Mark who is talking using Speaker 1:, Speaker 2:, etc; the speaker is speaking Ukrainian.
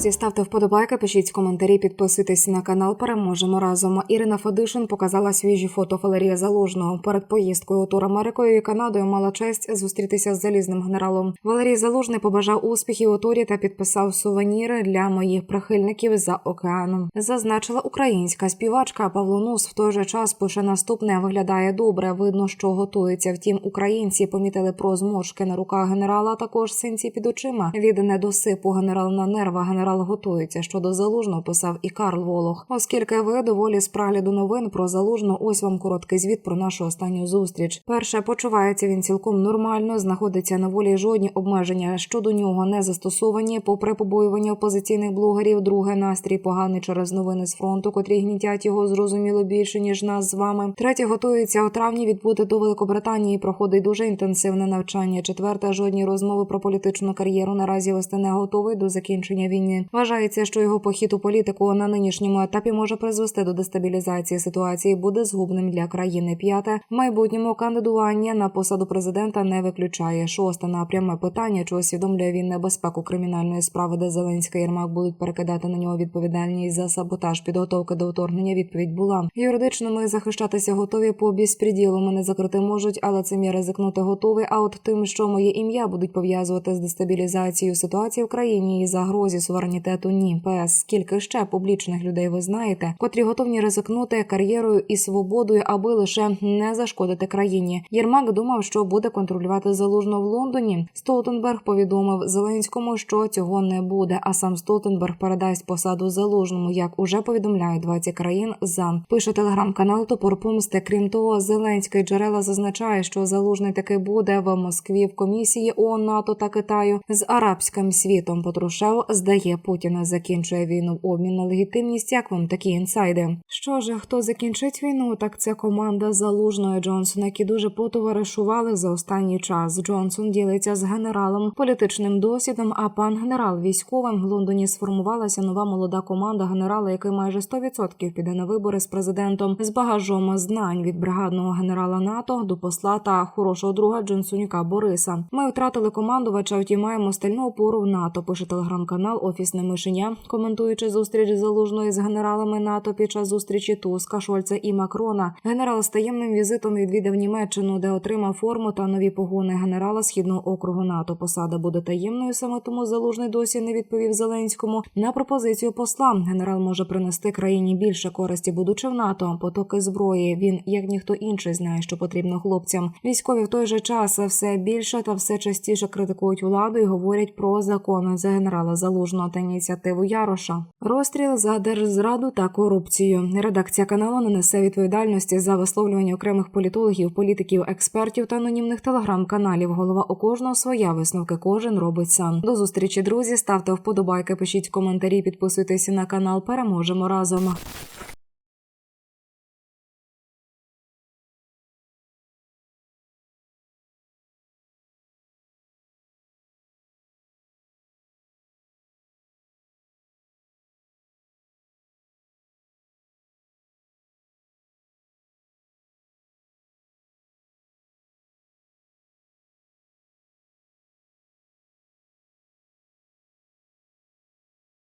Speaker 1: Друзі, ставте вподобайки, пишіть коментарі, підписуйтесь на канал. Переможемо разом. Ірина Федишин показала свіжі фото Валерія Залужного. Перед поїздкою у тур Америкою і Канадою мала честь зустрітися з залізним генералом. Валерій Залужний побажав успіхів у турі та підписав сувеніри для моїх прихильників за океаном. Зазначила українська співачка Павло Нус. В той же час пише наступне виглядає добре. Видно, що готується. Втім, українці помітили про зморшки на руках генерала. Також синці під очима від недосипу генерал на нерва. Генерал готується. Щодо залужного писав і Карл Волох. Оскільки ви доволі з прагляду новин про залужну, ось вам короткий звіт про нашу останню зустріч. Перше почувається він цілком нормально, знаходиться на волі. Жодні обмеження щодо нього не застосовані. Попри побоювання опозиційних блогерів, друге настрій поганий через новини з фронту, котрі гнітять його зрозуміло більше ніж нас з вами. Третє готується у травні відбути до Великобританії. Проходить дуже інтенсивне навчання. Четверте жодні розмови про політичну кар'єру наразі вести не готовий до закінчення війни. Вважається, що його похід у політику на нинішньому етапі може призвести до дестабілізації ситуації. Буде згубним для країни. П'яте в майбутньому кандидування на посаду президента не виключає. Шосте напряме питання, чи усвідомлює він небезпеку кримінальної справи, де Зеленський Єрмак будуть перекидати на нього відповідальність за саботаж підготовки до вторгнення. Відповідь була юридично. Ми захищатися готові по безпреділу. Мене закрити можуть, але цим я ризикнути готовий. А от тим, що моє ім'я будуть пов'язувати з дестабілізацією ситуації в країні і загрозі суверенітету. Ні, ПС скільки ще публічних людей ви знаєте, котрі готовні ризикнути кар'єрою і свободою, аби лише не зашкодити країні. Єрмак думав, що буде контролювати залужно в Лондоні. Столтенберг повідомив Зеленському, що цього не буде. А сам Столтенберг передасть посаду залужному, як уже повідомляють 20 країн. За пише телеграм-канал Топор Помсти. Крім того, Зеленський джерела зазначає, що залужний таки буде в Москві в комісії ООН, НАТО та Китаю з арабським світом. Потрушев здає Путіна, закінчує війну в обмін на легітимність. Як вам такі інсайди? Що ж, хто закінчить війну? Так це команда залужної Джонсона, які дуже потоваришували за останній час. Джонсон ділиться з генералом політичним досвідом. А пан генерал військовим в Лондоні сформувалася нова молода команда генерала, який майже 100% піде на вибори з президентом з багажом знань від бригадного генерала НАТО до посла та хорошого друга Джонсонюка Бориса. Ми втратили командувача, втім маємо стальну опору в НАТО. Пише телеграм-канал Офісне мишеня, коментуючи зустріч залужної з генералами НАТО під час зустрічі Туска, Шольца і Макрона. Генерал з таємним візитом відвідав Німеччину, де отримав форму та нові погони генерала східного округу НАТО. Посада буде таємною. Саме тому залужний досі не відповів Зеленському на пропозицію посла. Генерал може принести країні більше користі, будучи в НАТО. Потоки зброї. Він як ніхто інший знає, що потрібно хлопцям. Військові в той же час все більше та все частіше критикують владу і говорять про закони за генерала залужного та ініціативу Яроша. Розстріл за держзраду та корупцію. Редакція каналу не несе відповідальності за висловлювання окремих політологів, політиків, експертів та анонімних телеграм-каналів. Голова у кожного своя висновки. Кожен робить сам. До зустрічі, друзі. Ставте вподобайки, пишіть коментарі, підписуйтесь на канал. Переможемо разом.